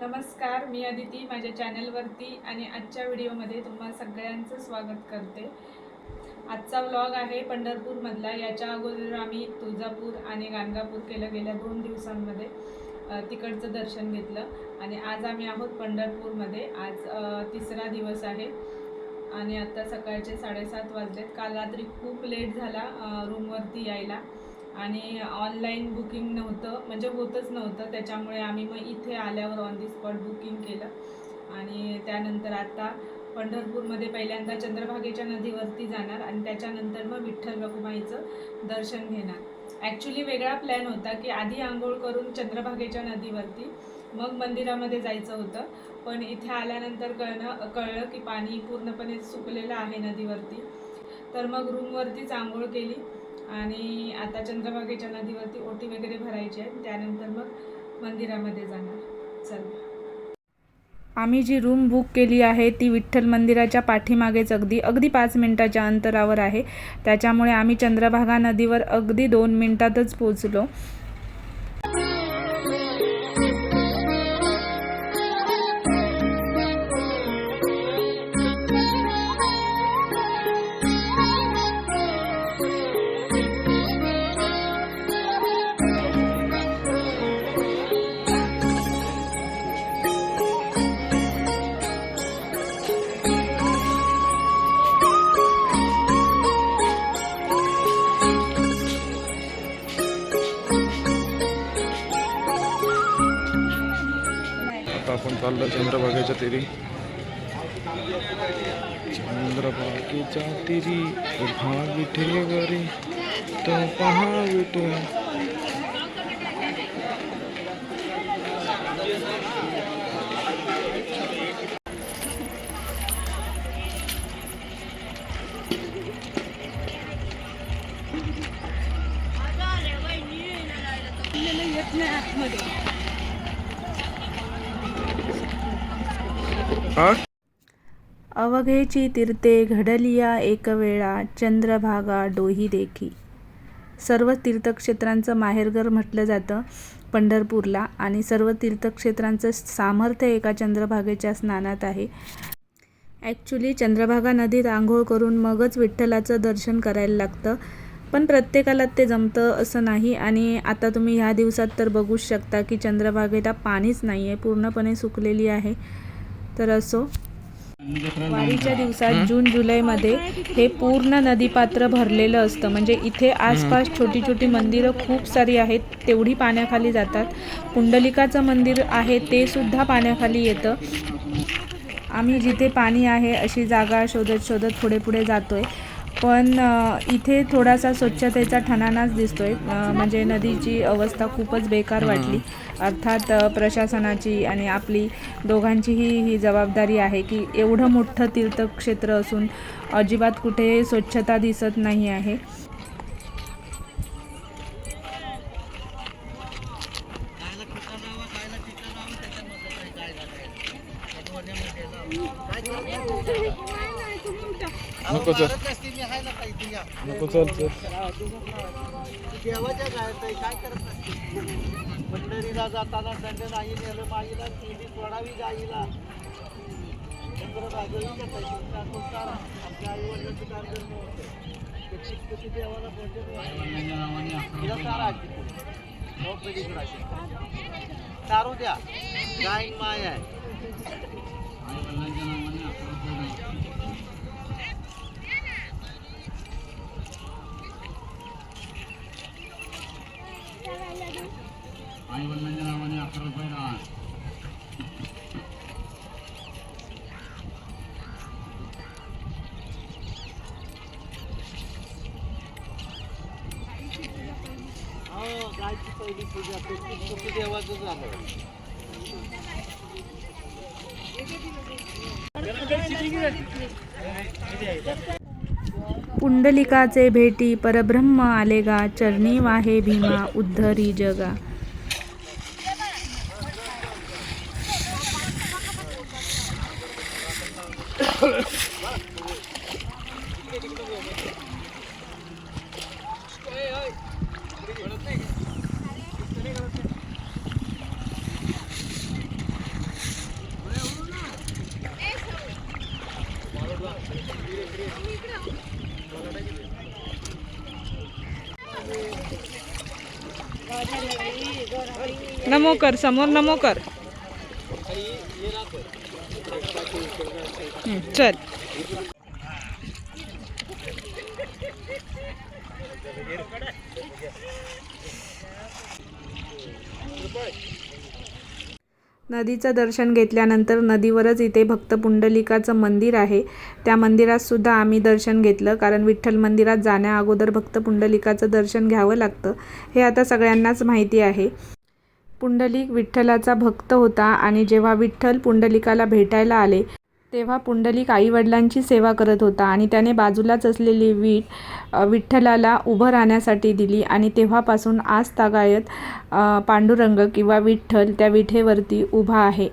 नमस्कार मी अदिती माझ्या चॅनलवरती आणि आजच्या व्हिडिओमध्ये तुम्हा सगळ्यांचं स्वागत करते. आजचा व्लॉग आहे पंढरपूरमधला. याच्या अगोदर आम्ही तुळजापूर आणि गाणगापूर केलं गेल्या दोन दिवसांमध्ये. तिकडचं दर्शन घेतलं आणि आज आम्ही आहोत पंढरपूरमध्ये. आज तिसरा दिवस आहे आणि आत्ता सकाळचे साडेसात वाजलेत. काल रात्री खूप लेट झाला रूमवरती यायला. आणि ऑनलाईन बुकिंग नव्हतं म्हणजे होतच नव्हतं. त्याच्यामुळे आम्ही मग इथे आल्यावर ऑन दी स्पॉट बुकिंग केलं. आणि त्यानंतर आता पंढरपूरमध्ये पहिल्यांदा चंद्रभागेच्या नदीवरती जाणार आणि त्याच्यानंतर मग विठ्ठल रखुमाईचं दर्शन घेणार. ॲक्च्युली वेगळा प्लॅन होता की आधी आंघोळ करून चंद्रभागेच्या नदीवरती मग मंदिरामध्ये जायचं होतं. पण इथे आल्यानंतर कळणं कळलं की पाणी पूर्णपणे सुकलेलं आहे नदीवरती. तर मग रूमवरतीच आंघोळ केली. आणि आता चंद्रभागेच्या नदीवरती ओटी वगैरे भरायची आहे त्यानंतर मग मंदिरामध्ये जाणार. चल. आम्ही जी रूम बुक केली आहे ती विठ्ठल मंदिराच्या पाठीमागेच अगदी अगदी पाच मिनटाच्या अंतरावर आहे. त्याच्यामुळे आम्ही चंद्रभागा नदीवर अगदी दोन मिनटातच पोचलो बघा चाललो चंद्रभागेच्या तिरी. चंद्रभागेच्या तिरी उभा विठेवरी तो पहा विठे हा अवघेची तीर्थे घडलिया एकवेळा चंद्रभागा डोही देखी. सर्व तीर्थक्षेत्रांचं माहेरघर म्हटलं जातं पंढरपूरला आणि सर्व तीर्थक्षेत्रांचं सामर्थ्य एका चंद्रभागेच्या स्नानात आहे. ॲक्च्युली चंद्रभागा नदीत आंघोळ करून मगच विठ्ठलाचं दर्शन करायला लागतं पण प्रत्येकाला ते जमतं असं नाही आणि आता तुम्ही ह्या दिवसात तर बघूच शकता की चंद्रभागेला पाणीच नाही आहे पूर्णपणे सुकलेली आहे. तर असो. वारीच्या दिवसात जून जुलैमध्ये हे पूर्ण नदीपात्र भरलेलं असतं. म्हणजे इथे आसपास छोटी छोटी मंदिरं खूप सारी आहेत तेवढी पाण्याखाली जातात. पुंडलिकाचं मंदिर आहे ते सुद्धा पाण्याखाली येतं. आम्ही जिथे पाणी आहे अशी जागा शोधत शोधत पुढे पुढे जातोय. पण इथे थोडासा स्वच्छतेचा ठणाणाच दिसतोय. अ, म्हणजे नदीची अवस्था खूपच बेकार वाटली. अर्थात प्रशासनाची आणि आपली दोघांचीही ही जबाबदारी आहे की एवढं मोठं तीर्थक्षेत्र असून अजिबात कुठे स्वच्छता दिसत नाही आहे. नको चल. नको चल चल. देवाच्या काय काय करत नाही पंढरीला जाताना दंड नाही नेलं माईला केली सोडावी गाईला चंद्रभागवी आमच्या आई वडिलांचं कार्यक्रम होतं. देवाला पोहोचत तिला सारा हो, सारू द्या. गाय माय आहे. हो गायची पहिली पूजा ते देवाचं झालं पुंडलिकाचे भेटी परब्रह्म आले गा चरणी वाहे भीमा उद्धरी जगा. नमो कर समोर नमो कर. चल चल. नदीचं दर्शन घेतल्यानंतर नदीवरच इथे भक्त पुंडलिकाचं मंदिर आहे. त्या मंदिरातसुद्धा आम्ही दर्शन घेतलं कारण विठ्ठल मंदिरात जाण्या अगोदर भक्त पुंडलिकाचं दर्शन घ्यावं लागतं. हे आता सगळ्यांनाच माहिती आहे. पुंडलिक विठ्ठलाचा भक्त होता आणि जेव्हा विठ्ठल पुंडलिकाला भेटायला आले तेव्हा पुंडलिक आईवडिलांची सेवा करत होता आणि त्याने बाजूलाच असलेली वीट विठ्ठलाला उभं राहण्यासाठी दिली आणि तेव्हापासून आज तागायत पांडुरंग किंवा विठ्ठल त्या विठेवरती उभा आहे.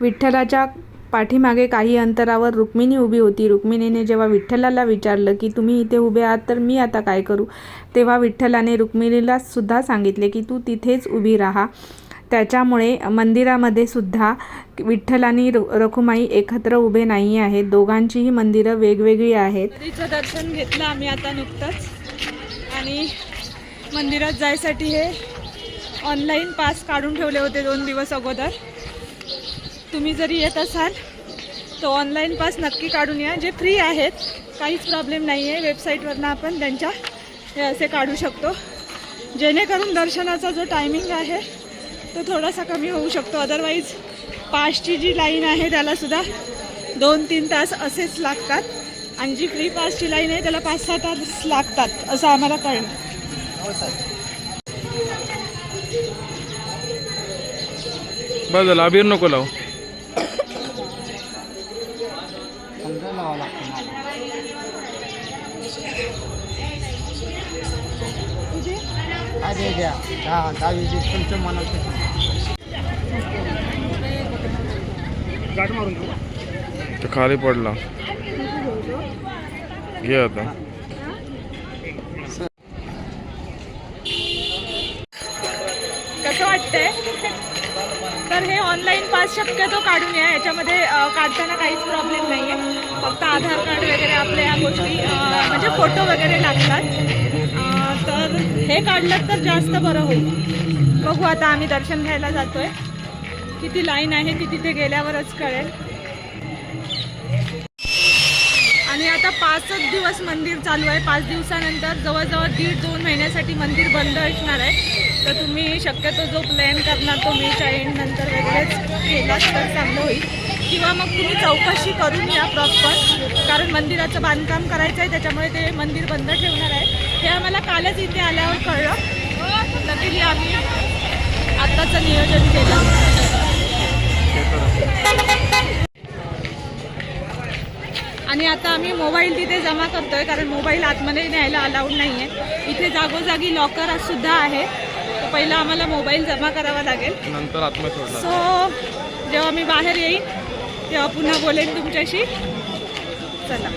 विठ्ठलाच्या पाठीमागे काही अंतरावर रुक्मिणी उभी होती. रुक्मिणीने जेव्हा विठ्ठलाला विचारलं की तुम्ही इथे उभे आहात तर मी आता काय करू? तेव्हा विठ्ठलाने रुक्मिणीला सुद्धा सांगितले की तू तिथेच उभी राहा. त्याच्यामुळे मंदिरामध्ये सुद्धा विठ्ठल आणि रु- रखुमाई एकत्र उभे नाही आहेत. दोघांचीही मंदिरं वेगवेगळी आहेत. दर्शन घेतलं आम्ही आता नुकतंच. आणि मंदिरात जायसाठी हे ऑनलाईन पास काढून ठेवले होते दोन दिवस अगोदर. तुम्ही जरी येत असाल तर ऑनलाईन पास नक्की काढून या. जे फ्री आहेत काहीच प्रॉब्लेम नाही आहे वेबसाईटवरनं आपण त्यांच्या हे असे काढू शकतो. जेणेकरून दर्शनाचा जो टायमिंग आहे तो थोडासा कमी होऊ शकतो. अदरवाईज पासची जी लाईन आहे त्यालासुद्धा दोन तीन तास असेच लागतात. आणि जी फ्री पासची लाईन आहे त्याला पाच सहा तास लागतात असं आम्हाला कळलं. बस झालं अबीर नको लावू. हा द्या दहा दहा तुमच्या मनात तो खाली पडला. घे आता. कसं वाटतंय? तर हे ऑनलाईन पास शक्यतो काढून या. याच्यामध्ये काढताना काहीच प्रॉब्लेम नाही आहे फक्त आधार कार्ड वगैरे आपल्या या गोष्टी म्हणजे फोटो वगैरे लागतात. तर हे काढलं तर जास्त बरं होईल. बघू आता आम्ही दर्शन घ्यायला जातोय. किती लाईन आहे ती तिथे गेल्यावरच कळेल. आणि आता पाचच दिवस मंदिर चालू आहे. पाच दिवसानंतर जवळजवळ दीड दोन महिन्यासाठी मंदिर बंद असणार आहे. तर तुम्ही शक्यतो जो प्लॅन करणार तो मेच्या एंडनंतर वगैरेच केलाच तर चांगलं होईल. किंवा मग तुम्ही चौकशी करून या प्रॉपर कारण मंदिराचं बांधकाम करायचं आहे त्याच्यामुळे ते मंदिर बंद ठेवणार आहे. हे आम्हाला कालच इथे आल्यावर कळलं. लकीली आम्ही आत्ताचं नियोजन केलं. आणि आता आम्ही मोबाईल तिथे जमा करतोय कारण मोबाईल आतमध्ये न्यायला अलाउड नाही आहे इथे जागोजागी लॉकर सुद्धा आहे. पहिला आम्हाला मोबाईल जमा करावा लागेल. नंतर आतमध्ये सो जेव्हा मी बाहेर येईन तेव्हा पुन्हा बोलेन तुमच्याशी. चला.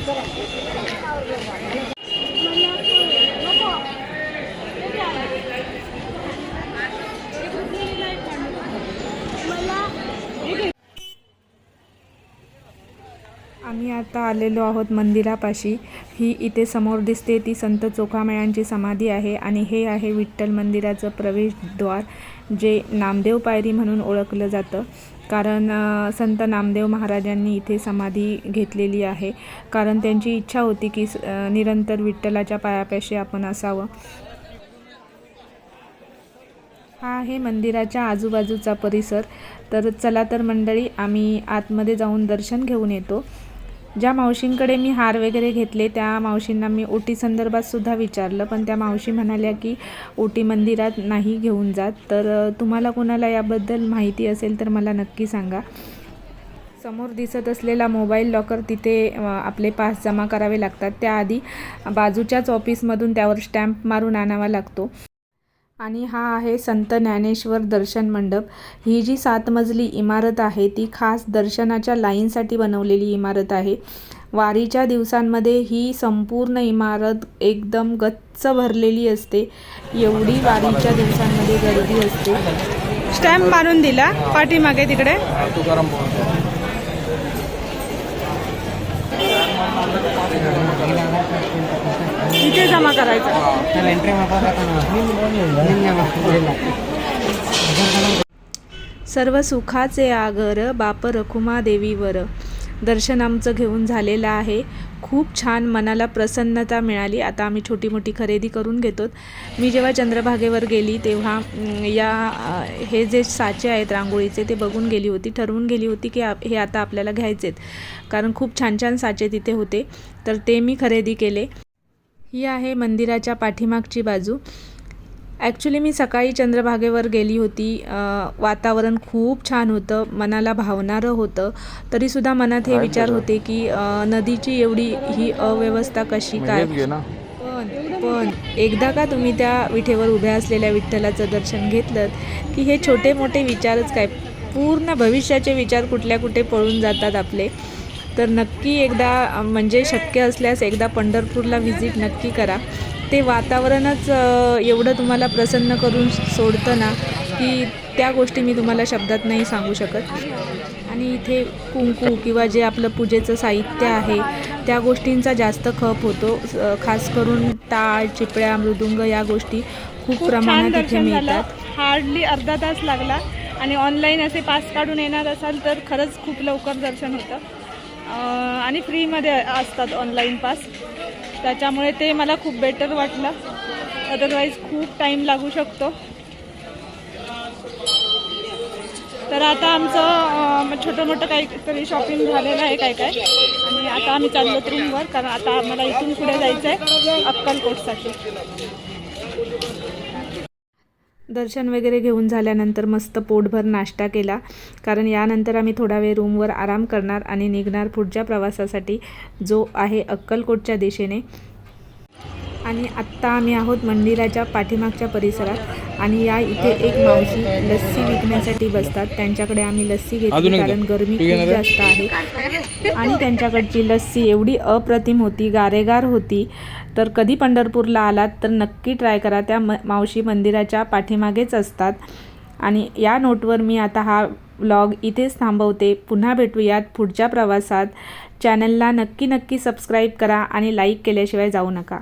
आम्ही आता आलेलो आहोत मंदिरापाशी. ही इथे समोर दिसते ती संत चोखामेळांची समाधी आहे आणि हे आहे विठ्ठल मंदिराचं प्रवेशद्वार जे नामदेव पायरी म्हणून ओळखलं जातं. कारण संत नामदेव महाराजांनी इथे समाधी घेतलेली आहे. कारण त्यांची इच्छा होती की स- निरंतर विठ्ठलाच्या पायापाशी आपण असावं. हा आहे मंदिराच्या आजूबाजूचा परिसर. तर चला तर मंडळी आम्ही आतमध्ये जाऊन दर्शन घेऊन येतो. ज्या मावशींकडे मी हार वगैरे घेतले त्या मावशींना मी ओटी संदर्भात सुद्धा विचारलं. पण त्या मावशी म्हणाल्या की ओटी मंदिरात नाही घेऊन जात. तर तुम्हाला कोणाला याबद्दल माहिती असेल तर मला नक्की सांगा. समोर दिसत असलेला मोबाईल लॉकर तिथे आपले पास जमा करावे लागतात. त्याआधी बाजूच्याच ऑफिसमधून त्यावर स्टॅम्प मारून आणावा लागतो. आणि हा आहे संत ज्ञानेश्वर दर्शन मंडप. ही जी सात मजली इमारत आहे ती खास दर्शनाच्या लाईनसाठी बनवलेली इमारत आहे. वारीच्या दिवसांमध्ये ही संपूर्ण इमारत एकदम गच्च भरलेली असते. एवढी वारीच्या दिवसांमध्ये गर्दी असते. स्टॅम्प मारून दिला. पाठीमागे तिकडे. इथे जमा करायचं. सर्व सुखाचे आगर बाप रखुमा देवीवर. दर्शन आमचं घेऊन झालेलं आहे. खूप छान मनाला प्रसन्नता मिळाली. आता आम्ही छोटी मोठी खरेदी करून घेतो. मी जेव्हा चंद्रभागेवर गेली तेव्हा या हे जे साचे आहेत रांगोळीचे ते बघून गेली होती ठरवून गेली होती की आप- हे आता आपल्याला घ्यायचेत. कारण खूप छान छान साचे तिथे होते. तर ते मी खरेदी केले. ही आहे मंदिराच्या पाठीमागची बाजू. ॲक्च्युली मी सकाळी चंद्रभागेवर गेली होती. वातावरण खूप छान होतं. मनाला भावणारं होतं. तरीसुद्धा मनात हे विचार होते की नदीची एवढी ही अव्यवस्था कशी काय? घे ना पण पण एकदा का तुम्ही त्या विठेवर उभ्या असलेल्या विठ्ठलाचं दर्शन घेतलं की हे छोटे मोठे विचारच काय? पूर्ण भविष्याचे विचार कुठल्या कुठे पळून जातात आपले. तर नक्की एकदा म्हणजे शक्य असल्यास एकदा पंढरपूरला व्हिजिट नक्की करा. ते वातावरणच एवढं तुम्हाला प्रसन्न करून सोडतं ना की त्या गोष्टी मी तुम्हाला शब्दात नाही सांगू शकत. आणि इथे कुंकू किंवा जे आपलं पूजेचं साहित्य आहे त्या गोष्टींचा जास्त खप होतो. खास करून टाळ चिपळ्या मृदुंग या गोष्टी खूप प्रमाणात इथे मिळतात. हार्डली अर्धा तास लागला. आणि ऑनलाईन असे पास काढून येणार असाल तर खरंच खूप लवकर दर्शन होतं. आणि फ्रीमध्ये असतात ऑनलाईन पास त्याच्यामुळे ते मला खूप बेटर वाटलं. अदरवाईज खूप टाईम लागू शकतो. तर आता आमचं छोटं मोठं काहीतरी शॉपिंग झालेलं आहे काय काय. आणि आता आम्ही चाललो रूमवर कारण आता आम्हाला इथून पुढे जायचं आहे अक्कलकोटसाठी. दर्शन वगैरे घेऊन झाल्यानंतर मस्त पोटभर नाश्ता केला. कारण यानंतर आम्ही थोडा वेळ रूमवर आराम करणार आणि निघणार पुढच्या प्रवासासाठी जो आहे अक्कलकोटच्या दिशेने. आणि आत्ता आम्ही आहोत मंदिराच्या पाठीमागच्या परिसरात. आणि या इथे एक मावशी लस्सी विकण्यासाठी बसतात. त्यांच्याकडे आम्ही लस्सी घेतली. कारण गरमी खूप? जास्त आहे. आणि त्यांच्याकडची लस्सी एवढी अप्रतिम होती गारेगार होती. तर कधी पंढरपूरला आलात तर नक्की ट्राय करा. त्या म मावशी मंदिराच्या पाठीमागेच असतात. आणि या नोटवर मी आता हा व्लॉग इथेच थांबवते. पुन्हा भेटूयात पुढच्या प्रवासात. चॅनलला नक्की नक्की सबस्क्राईब करा आणि लाईक केल्याशिवाय जाऊ नका.